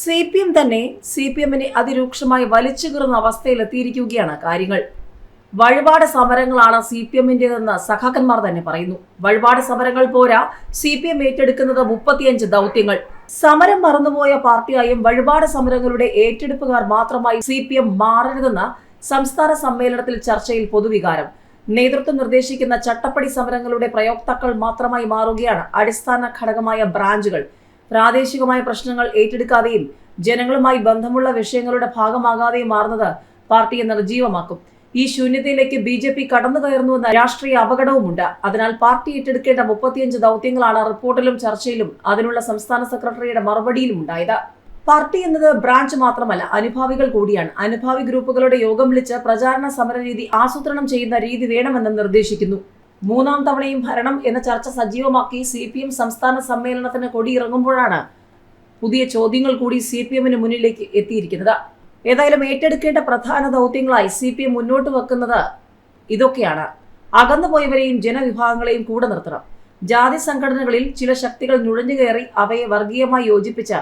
C P M തന്നെ C P എമ്മിനെ അതിരൂക്ഷമായി വലിച്ചു കീറുന്ന അവസ്ഥയിലെത്തിയിരിക്കുകയാണ് കാര്യങ്ങൾ. വഴിപാട് സമരങ്ങളാണ് സി പി എമ്മിന്റെതെന്ന് സഖാക്കന്മാർ തന്നെ പറയുന്നു. വഴിപാട് സമരങ്ങൾ പോരാ സി പി എം ഏറ്റെടുക്കുന്നത് മുപ്പത്തിയഞ്ച് ദൗത്യങ്ങൾ. സമരം മറന്നുപോയ പാർട്ടിയായും വഴിപാട് സമരങ്ങളുടെ ഏറ്റെടുപ്പുകാർ മാത്രമായി സി പി എം മാറരുതെന്ന് സംസ്ഥാന സമ്മേളനത്തിൽ ചർച്ചയിൽ പൊതുവികാരം. നേതൃത്വം നിർദ്ദേശിക്കുന്ന ചട്ടപ്പടി സമരങ്ങളുടെ പ്രയോക്താക്കൾ മാത്രമായി മാറുകയാണ് അടിസ്ഥാന ഘടകമായ ബ്രാഞ്ചുകൾ. പ്രാദേശികമായ പ്രശ്നങ്ങൾ ഏറ്റെടുക്കാതെയും ജനങ്ങളുമായി ബന്ധമുള്ള വിഷയങ്ങളുടെ ഭാഗമാകാതെയും മാറുന്നത് പാർട്ടിയെ നിർജീവമാക്കും ഈ ശൂന്യതയിലേക്ക് ബി ജെ പി കടന്നു കയറുന്നുവെന്ന രാഷ്ട്രീയ അപകടവുമുണ്ട്. അതിനാൽ പാർട്ടി ഏറ്റെടുക്കേണ്ട മുപ്പത്തിയഞ്ച് ദൗത്യങ്ങളാണ് റിപ്പോർട്ടിലും ചർച്ചയിലും അതിനുള്ള സംസ്ഥാന സെക്രട്ടറിയുടെ മറുപടിയിലും ഉണ്ടായത്. പാർട്ടി എന്നത് ബ്രാഞ്ച് മാത്രമല്ല അനുഭാവികൾ കൂടിയാണ്. അനുഭാവി ഗ്രൂപ്പുകളുടെ യോഗം വിളിച്ച് പ്രചാരണ സമരരീതി ആസൂത്രണം ചെയ്യുന്ന രീതി വേണമെന്ന് നിർദ്ദേശിക്കുന്നു. മൂന്നാം തവണയും ഭരണം എന്ന ചർച്ച സജീവമാക്കി സി പി എം സംസ്ഥാന സമ്മേളനത്തിന് കൊടിയിറങ്ങുമ്പോഴാണ് പുതിയ ചോദ്യങ്ങൾ കൂടി സി പി എമ്മിന് മുന്നിലേക്ക് എത്തിയിരിക്കുന്നത്. ഏതായാലും ഏറ്റെടുക്കേണ്ട പ്രധാന ദൗത്യങ്ങളായി സി പി എം മുന്നോട്ട് വെക്കുന്നത് ഇതൊക്കെയാണ്. അകന്നുപോയവരെയും ജനവിഭാഗങ്ങളെയും കൂടെ നിർത്തണം. ജാതി സംഘടനകളിൽ ചില ശക്തികൾ നുഴഞ്ഞു കയറി അവയെ വർഗീയമായി യോജിപ്പിച്ച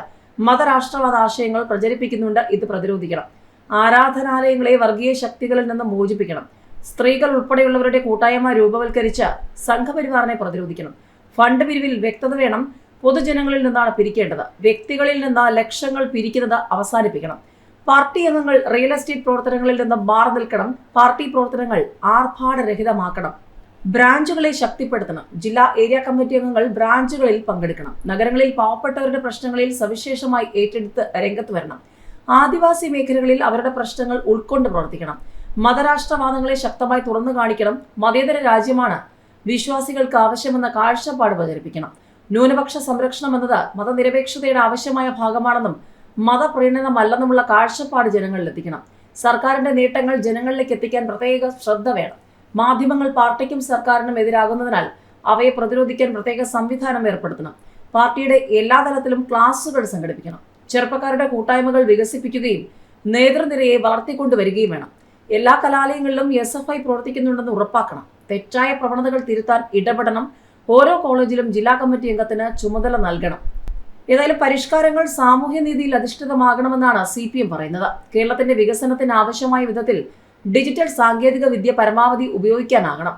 മതരാഷ്ട്രവാദ ആശയങ്ങൾ പ്രചരിപ്പിക്കുന്നുണ്ട് ഇത് പ്രതിരോധിക്കണം. ആരാധനാലയങ്ങളെ വർഗീയ ശക്തികളിൽ നിന്ന് മോചിപ്പിക്കണം. സ്ത്രീകൾ ഉൾപ്പെടെയുള്ളവരുടെ കൂട്ടായ്മ രൂപവൽക്കരിച്ച സംഘപരിവാറിനെ പ്രതിരോധിക്കണം. ഫണ്ട് പിരിവിൽ വ്യക്തത വേണം. പൊതുജനങ്ങളിൽ നിന്നാണ് പിരിക്കേണ്ടത്. വ്യക്തികളിൽ നിന്ന് ലക്ഷങ്ങൾ പിരിക്കുന്നത് അവസാനിപ്പിക്കണം. പാർട്ടി അംഗങ്ങൾ റിയൽ എസ്റ്റേറ്റ് പ്രവർത്തനങ്ങളിൽ നിന്ന് മാറി നിൽക്കണം. പാർട്ടി പ്രവർത്തനങ്ങൾ ആർഭാടരഹിതമാക്കണം. ബ്രാഞ്ചുകളെ ശക്തിപ്പെടുത്തണം. ജില്ലാ ഏരിയ കമ്മിറ്റി അംഗങ്ങൾ ബ്രാഞ്ചുകളിൽ പങ്കെടുക്കണം. നഗരങ്ങളിൽ പാവപ്പെട്ടവരുടെ പ്രശ്നങ്ങളിൽ സവിശേഷമായി ഏറ്റെടുത്ത് രംഗത്ത് വരണം. ആദിവാസി മേഖലകളിൽ അവരുടെ പ്രശ്നങ്ങൾ ഉൾക്കൊണ്ട് പ്രവർത്തിക്കണം. മതരാഷ്ട്രവാദങ്ങളെ ശക്തമായി തുറന്നു കാണിക്കണം മതേതര രാജ്യമാണ് വിശ്വാസികൾക്ക് ആവശ്യമെന്ന കാഴ്ചപ്പാട് പ്രചരിപ്പിക്കണം. ന്യൂനപക്ഷ സംരക്ഷണം എന്നത് മതനിരപേക്ഷതയുടെ ആവശ്യമായ ഭാഗമാണെന്നും മതപ്രീണനമല്ലെന്നുമുള്ള കാഴ്ചപ്പാട് ജനങ്ങളിൽ എത്തിക്കണം സർക്കാരിന്റെ നേട്ടങ്ങൾ ജനങ്ങളിലേക്ക് എത്തിക്കാൻ പ്രത്യേക ശ്രദ്ധ വേണം. മാധ്യമങ്ങൾ പാർട്ടിക്കും സർക്കാരിനും എതിരാകുന്നതിനാൽ അവയെ പ്രതിരോധിക്കാൻ പ്രത്യേക സംവിധാനം ഏർപ്പെടുത്തണം. പാർട്ടിയുടെ എല്ലാ തലത്തിലും ക്ലാസുകൾ സംഘടിപ്പിക്കണം. ചെറുപ്പക്കാരുടെ കൂട്ടായ്മകൾ വികസിപ്പിക്കുകയും നേതൃനിരയെ വളർത്തിക്കൊണ്ടുവരികയും വേണം. എല്ലാ കലാലയങ്ങളിലും എസ് എഫ് ഐ പ്രവർത്തിക്കുന്നുണ്ടെന്ന് ഉറപ്പാക്കണം. തെറ്റായ പ്രവണതകൾ തിരുത്താൻ ഇടപെടണം. ഓരോ കോളേജിലും ജില്ലാ കമ്മിറ്റി അംഗത്തിന് ചുമതല നൽകണം. ഏതായാലും പരിഷ്കാരങ്ങൾ സാമൂഹ്യനീതിയിൽ അധിഷ്ഠിതമാകണമെന്നാണ് സി പി എം പറയുന്നത്. കേരളത്തിന്റെ വികസനത്തിന് ആവശ്യമായ വിധത്തിൽ ഡിജിറ്റൽ സാങ്കേതിക വിദ്യ പരമാവധി ഉപയോഗിക്കാനാകണം.